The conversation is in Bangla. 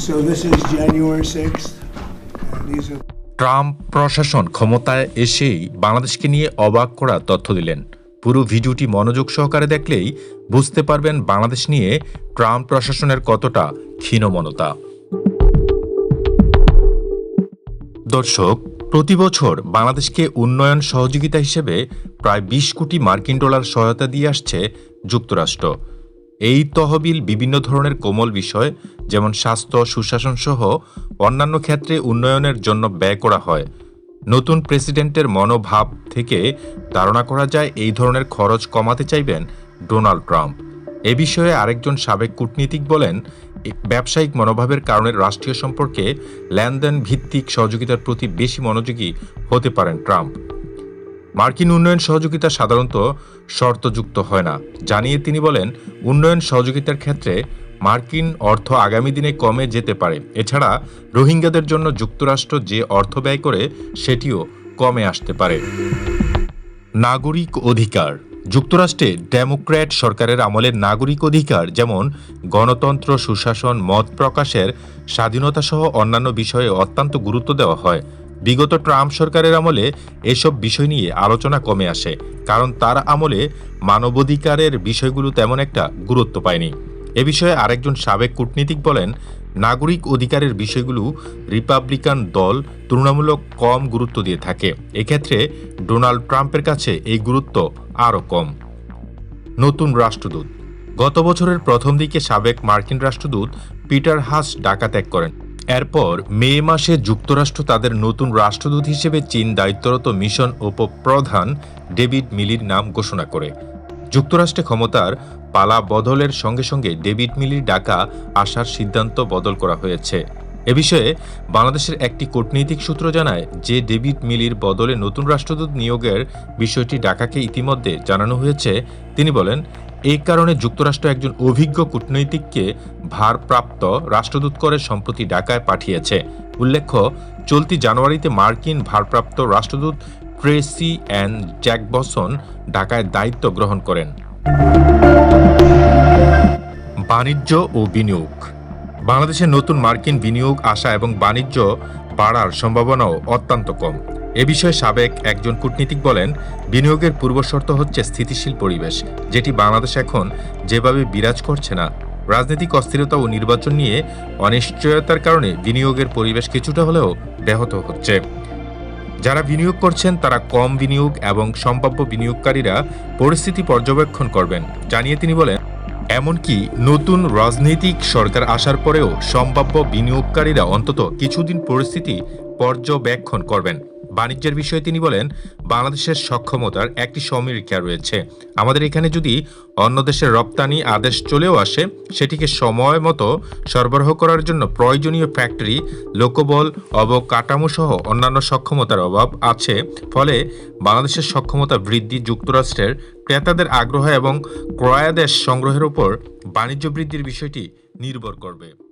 So this is January 6th. And these are Trump প্রশাসন ক্ষমতায় এসেই বাংলাদেশকে নিয়ে অবাক করা তথ্য দিলেন। পুরো ভিডিওটি মনোযোগ সহকারে দেখলেই বুঝতে পারবেন বাংলাদেশ নিয়ে ট্রাম্প প্রশাসনের কতটা ক্ষীণমনতা। দর্শক, প্রতি বছর বাংলাদেশকে উন্নয়ন সহযোগিতা হিসেবে প্রায় বিশ কোটি মার্কিন ডলার সহায়তা দিয়ে আসছে যুক্তরাষ্ট্র। এই তহবিল বিভিন্ন ধরনের কোমল বিষয়, যেমন স্বাস্থ্য, সুশাসন সহ অন্যান্য ক্ষেত্রে উন্নয়নের জন্য ব্যয় করা হয়। নতুন প্রেসিডেন্টের মনোভাব থেকে ধারণা করা যায় এই ধরনের খরচ কমাতে চাইবেন ডোনাল্ড ট্রাম্প। এ বিষয়ে আরেকজন সাবেক কূটনীতিক বলেন ব্যবসায়িক মনোভাবের কারণে রাষ্ট্রীয় সম্পর্কে লেনদেন ভিত্তিক সহযোগিতার প্রতি বেশি মনোযোগী হতে পারেন ট্রাম্প। মার্কিন উন্নয়ন সহযোগিতা সাধারণত শর্তযুক্ত হয় না। জানিয়ে তিনি বলেন, উন্নয়ন সহযোগিতার ক্ষেত্রে মার্কিন অর্থ আগামী দিনে কমে যেতে পারে। এছাড়া রোহিঙ্গাদের জন্য যুক্তরাষ্ট্র যে অর্থ ব্যয় করে, সেটিও কমে আসতে পারে। নাগরিক অধিকার। যুক্তরাষ্ট্রে ডেমোক্র্যাট সরকারের আমলে নাগরিক অধিকার, যেমন গণতন্ত্র, সুশাসন, মত প্রকাশের স্বাধীনতা সহ অন্যান্য বিষয়ে অত্যন্ত গুরুত্ব দেওয়া হয়। বিগত ট্রাম্প সরকারের আমলে এসব বিষয় নিয়ে আলোচনা কমে আসে, কারণ তার আমলে মানবাধিকারের বিষয়গুলো তেমন একটা গুরুত্ব পায়নি। এ বিষয়ে আরেকজন সাবেক কূটনীতিক বলেন, নাগরিক অধিকারের বিষয়গুলো রিপাবলিকান দল তুলনামূলক কম গুরুত্ব দিয়ে থাকে। এক্ষেত্রে ডোনাল্ড ট্রাম্পের কাছে এই গুরুত্ব আরও কম। নতুন রাষ্ট্রদূত। গত বছরের প্রথম দিকে সাবেক মার্কিন রাষ্ট্রদূত পিটার হাস ঢাকা ত্যাগ করেন। এরপর মে মাসে যুক্তরাষ্ট্র তাদের নতুন রাষ্ট্রদূত হিসেবে চীন দায়িত্বরত মিশন উপপ্রধান ডেভিড মিলির নাম ঘোষণা করে। যুক্তরাষ্ট্রে ক্ষমতার পালা বদলের সঙ্গে সঙ্গে ডেভিড মিলির ডাকা আসার সিদ্ধান্ত বদল করা হয়েছে। এ বিষয়ে বাংলাদেশের একটি কূটনৈতিক সূত্র জানায় যে ডেভিড মিলির বদলে নতুন রাষ্ট্রদূত নিয়োগের বিষয়টি ঢাকাকে ইতিমধ্যে জানানো হয়েছে। তিনি বলেন, এই কারণে যুক্তরাষ্ট্র একজন অভিজ্ঞ কূটনৈতিককে ভারপ্রাপ্ত রাষ্ট্রদূত করে সম্প্রতি ঢাকায় পাঠিয়েছে। উল্লেখ্য, চলতি জানুয়ারিতে মার্কিন ভারপ্রাপ্ত রাষ্ট্রদূত ট্রেসি অ্যান্ড জ্যাকবসন ঢাকায় দায়িত্ব গ্রহণ করেন। বাণিজ্য ও বিনিয়োগ বাংলাদেশে নতুন মার্কিন বিনিয়োগ আসা এবং বাণিজ্য বাড়ার সম্ভাবনাও অত্যন্ত কম। এ বিষয়ে সাবেক একজন কূটনীতিক বলেন, বিনিয়োগের পূর্বশর্ত হচ্ছে স্থিতিশীল পরিবেশ, যেটি বাংলাদেশ এখন যেভাবে বিরাজ করছে না। রাজনৈতিক অস্থিরতা ও নির্বাচন নিয়ে অনিশ্চয়তার কারণে বিনিয়োগের পরিবেশ কিছুটা হলেও ব্যাহত হচ্ছে। যারা বিনিয়োগ করছেন, তারা কম বিনিয়োগ এবং সম্ভাব্য বিনিয়োগকারীরা পরিস্থিতি পর্যবেক্ষণ করবেন, জানিয়ে তিনি বলেন এমনকি নতুন রাজনৈতিক সরকার আসার পরেও সম্ভাব্য বিনিয়োগকারীরা অন্তত কিছুদিন পরিস্থিতি পর্যবেক্ষণ করবেন। বাণিজ্যের বিষয়ে তিনি বলেন, বাংলাদেশের সক্ষমতার একটি সমীক্ষা রয়েছে। আমাদের এখানে যদি অন্য দেশের রপ্তানি আদেশ চলেও আসে, সেটিকে সময় মতো সরবরাহ করার জন্য প্রয়োজনীয় ফ্যাক্টরি, লোকবল, অবকাঠামো সহ অন্যান্য সক্ষমতার অভাব আছে। ফলে বাংলাদেশের সক্ষমতা বৃদ্ধি যুক্তরাষ্ট্রের ক্রেতাদের আগ্রহ এবং ক্রয়াদেশ সংগ্রহের উপর বাণিজ্য বৃদ্ধির বিষয়টি নির্ভর করবে।